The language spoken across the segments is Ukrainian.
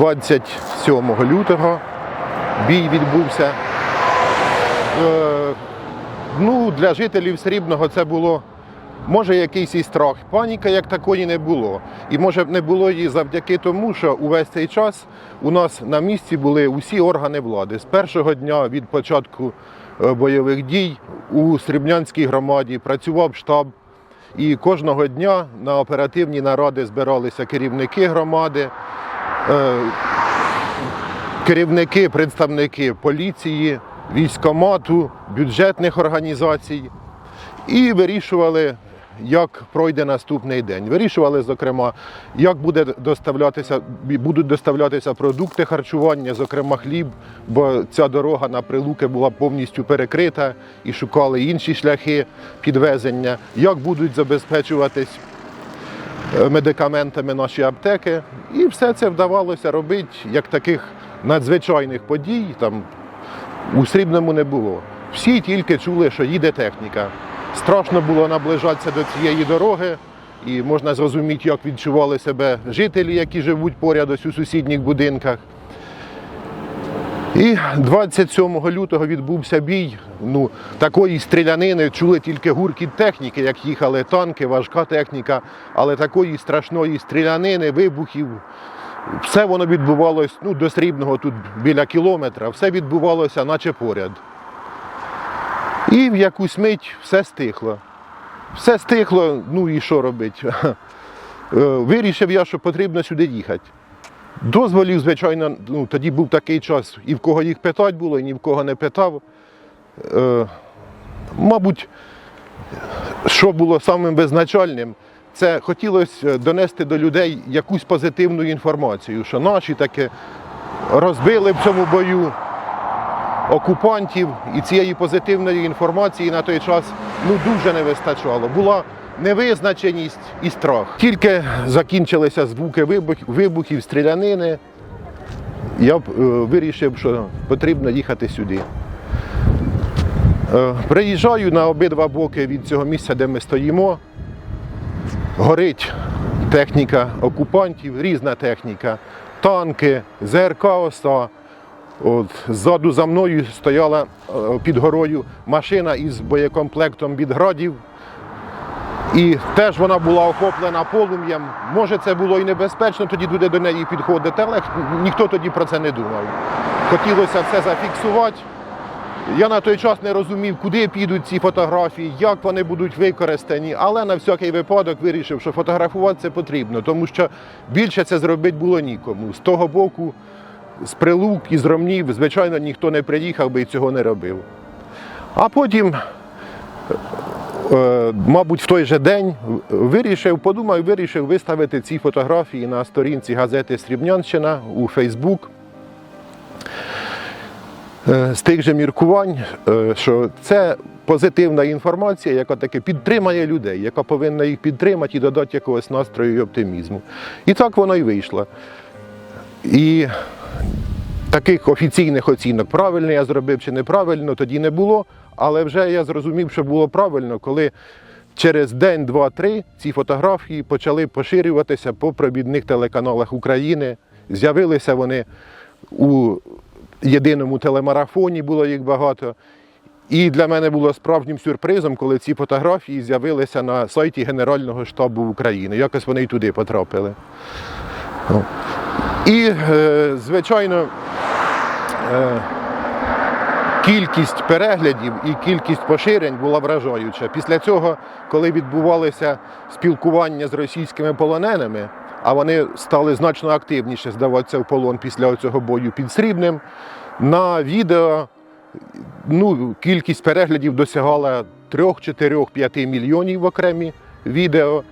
27 лютого бій відбувся. Е, ну, для жителів Срібного це було, може, якийсь і страх. Паніки як такої не було. І може не було її завдяки тому, що увесь цей час у нас на місці були усі органи влади. З першого дня від початку е, бойових дій у Срібнянській громаді працював штаб. І кожного дня на оперативні наради збиралися керівники громади, керівники, представники поліції, військомату, бюджетних організацій і вирішували, як пройде наступний день. Вирішували, зокрема, як буде доставлятися, будуть доставлятися продукти харчування, зокрема хліб, бо ця дорога на прилуки була повністю перекрита і шукали інші шляхи підвезення, як будуть забезпечуватись е, медикаментами наші аптеки. І все це вдавалося робити як таких надзвичайних подій. Там у Срібному не було. Всі тільки чули, що їде техніка. Страшно було наближатися до цієї дороги, і можна зрозуміти, як відчували себе жителі, які живуть поряд ось у сусідніх будинках. І 27 лютого відбувся бій. Ну, такої стрілянини чули тільки гуркіт техніки, як їхали танки, важка техніка, але такої страшної стрілянини, вибухів. Все воно відбувалось ну, до срібного тут біля кілометра, все відбувалося, наче поряд. І в якусь мить все стихло. Все стихло, ну і що робити? Вирішив я, що потрібно сюди їхати. Дозволів, звичайно, ну, тоді був такий час, і в кого їх питати було, і ні в кого не питав. Е, мабуть, що було самим визначальним, це хотілося донести до людей якусь позитивну інформацію, що наші таки розбили в цьому бою окупантів, і цієї позитивної інформації на той час ну, дуже не вистачало. Була невизначеність і страх. Тільки закінчилися звуки вибух- вибухів, стрілянини. Я е, вирішив, що потрібно їхати сюди. Е, Приїжджаю на обидва боки від цього місця, де ми стоїмо. Горить техніка окупантів, різна техніка, танки, ЗРК ОСА. От, ззаду за мною стояла е, під горою машина із боєкомплектом від градів. І теж вона була охоплена полум'ям. Може, це було і небезпечно тоді туди до неї підходити, але ніхто тоді про це не думав. Хотілося все зафіксувати. Я на той час не розумів, куди підуть ці фотографії, як вони будуть використані, але на всякий випадок вирішив, що фотографувати це потрібно, тому що більше це зробити було нікому. З того боку, з прилук і з ромнів, звичайно, ніхто не приїхав би і цього не робив. А потім, мабуть, в той же день вирішив, подумав, вирішив виставити ці фотографії на сторінці газети Срібнянщина у Фейсбук. Е, з тих же міркувань, е, що це позитивна інформація, яка таки підтримає людей, яка повинна їх підтримати і додати якогось настрою і оптимізму. І так воно і вийшло. І таких офіційних оцінок, правильно я зробив чи неправильно, тоді не було. Але вже я зрозумів, що було правильно, коли через день, два, три ці фотографії почали поширюватися по провідних телеканалах України. З'явилися вони у єдиному телемарафоні, було їх багато. І для мене було справжнім сюрпризом, коли ці фотографії з'явилися на сайті Генерального штабу України. Якось вони й туди потрапили. І, е, звичайно, кількість переглядів і кількість поширень була вражаюча. Після цього, коли відбувалося спілкування з російськими полоненими, а вони стали значно активніше здаватися в полон після цього бою під Срібним, на відео ну, кількість переглядів досягала 3, 4, 5 мільйонів в окремі відео.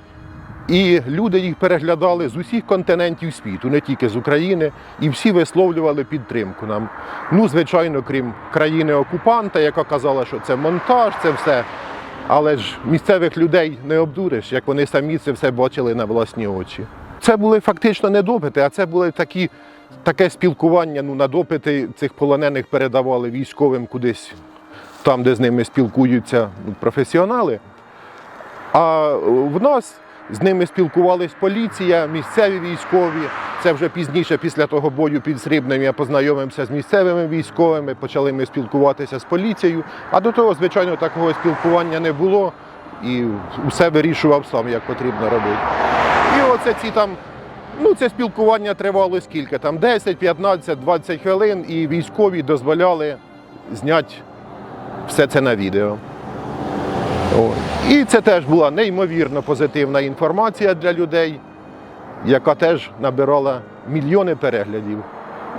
І люди їх переглядали з усіх континентів світу, не тільки з України, і всі висловлювали підтримку нам. Ну, звичайно, крім країни-окупанта, яка казала, що це монтаж, це все. Але ж місцевих людей не обдуриш, як вони самі це все бачили на власні очі. Це були фактично не допити, а це були такі, таке спілкування. Ну, на допити цих полонених передавали військовим кудись, там, де з ними спілкуються ну, професіонали. А в нас з ними спілкувалась поліція, місцеві військові. Це вже пізніше, після того бою під Срібнем, я познайомився з місцевими військовими, почали ми спілкуватися з поліцією. А до того, звичайно, такого спілкування не було і все вирішував сам, як потрібно робити. І оце ці там, ну це спілкування тривало скільки? Там 10, 15, 20 хвилин, і військові дозволяли зняти все це на відео. І це теж була неймовірно позитивна інформація для людей, яка теж набирала мільйони переглядів.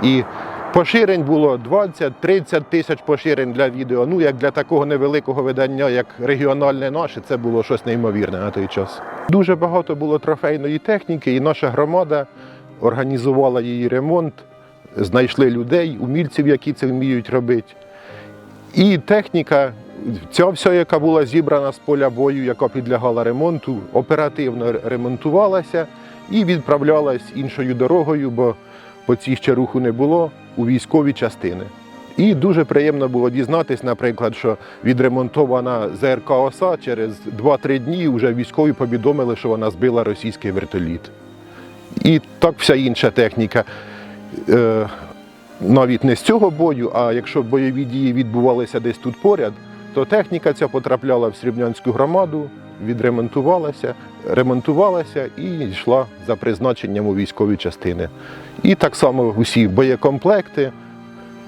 І поширень було 20-30 тисяч поширень для відео. Ну, як для такого невеликого видання, як регіональне наше, це було щось неймовірне на той час. Дуже багато було трофейної техніки, і наша громада організувала її ремонт, знайшли людей, умільців, які це вміють робити. І техніка, ця вся, яка була зібрана з поля бою, яка підлягала ремонту, оперативно ремонтувалася і відправлялась іншою дорогою, бо по цій ще руху не було у військові частини. І дуже приємно було дізнатись, наприклад, що відремонтована ЗРК ОСА через 2-3 дні вже військові повідомили, що вона збила російський вертоліт. І так вся інша техніка. Е, навіть не з цього бою, а якщо бойові дії відбувалися десь тут поряд, то техніка ця потрапляла в Срібнянську громаду, відремонтувалася, ремонтувалася і йшла за призначенням у військові частини. І так само усі боєкомплекти,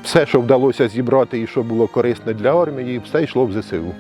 все, що вдалося зібрати і що було корисне для армії, все йшло в ЗСУ.